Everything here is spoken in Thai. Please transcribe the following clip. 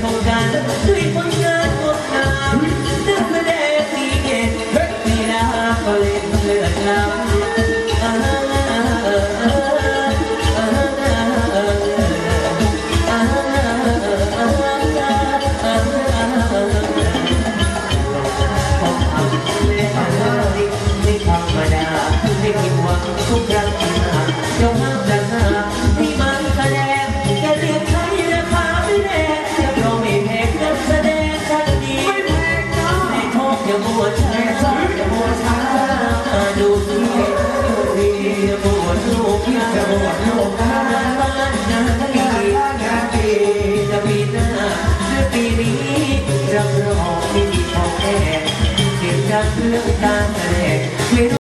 เท่ากันด้วยผลงานงดงามนักแสดงที่เด่นมีนาผลิตเลือดนำ อย่ามัวช้าอย่ามัวช้าดูสิดูดีอย่ามัวลูกอย่ามัวลูกบ้านบ้านนาดีนาดีจะปีหน้าหรือปีนี้รับรองไม่มีของแน่เก็บจากเรื่องการแสดง